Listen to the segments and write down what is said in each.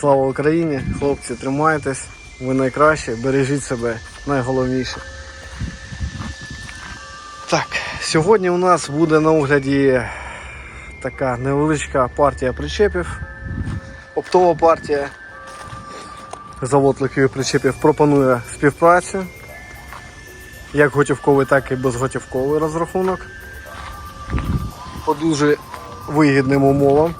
Слава Україні! Хлопці, тримайтесь, ви найкращі, бережіть себе, найголовніше. Так, сьогодні у нас буде на огляді така невеличка партія причепів, оптова партія. Завод легких причепів пропонує співпрацю. Як готівковий, так і безготівковий розрахунок. По дуже вигідним умовам.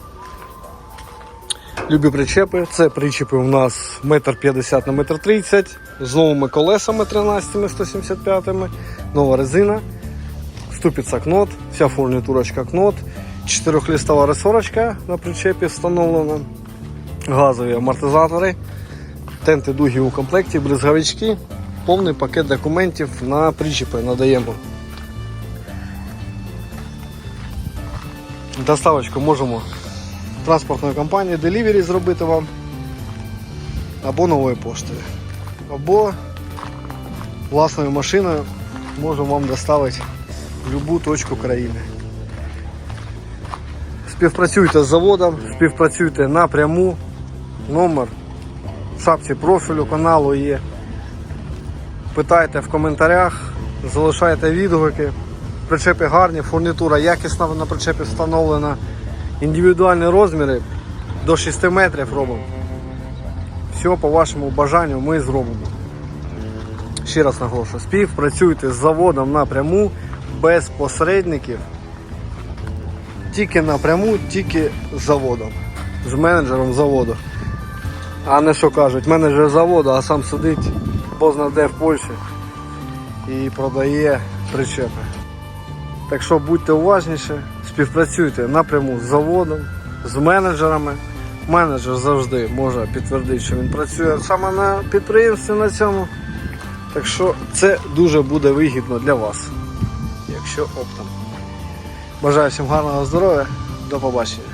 Любі причепи. Це причепи у нас 1,50 на 1,30 м з новими колесами 13 175 нова резина, ступиця кнот, вся фурнітурочка кнот, 4-листова ресорочка на причепі встановлена, газові амортизатори, тенти дуги у комплекті, бризговички, повний пакет документів на причепи надаємо. Доставочку можемо транспортної компанії Delivery зробити вам або новою поштою, або власною машиною можемо вам доставити в будь-яку точку країни. Співпрацюйте з заводом, співпрацюйте напряму, номер в шапці профілю каналу є. Питайте в коментарях, залишайте відгуки. Причепи гарні, фурнітура якісна на причепі встановлена. Індивідуальні розміри до 6 метрів робимо. Все по вашому бажанню ми зробимо. Ще раз наголошую, співпрацюйте з заводом напряму, без посередників. Тільки напряму, тільки з заводом, з менеджером заводу. А не що кажуть, менеджер заводу, а сам сидить позна де в Польщі і продає причепи. Так що будьте уважніші, співпрацюйте напряму з заводом, з менеджерами. Менеджер завжди може підтвердити, що він працює саме на підприємстві на цьому. Так що це дуже буде вигідно для вас, якщо оптом. Бажаю всім гарного здоров'я, до побачення.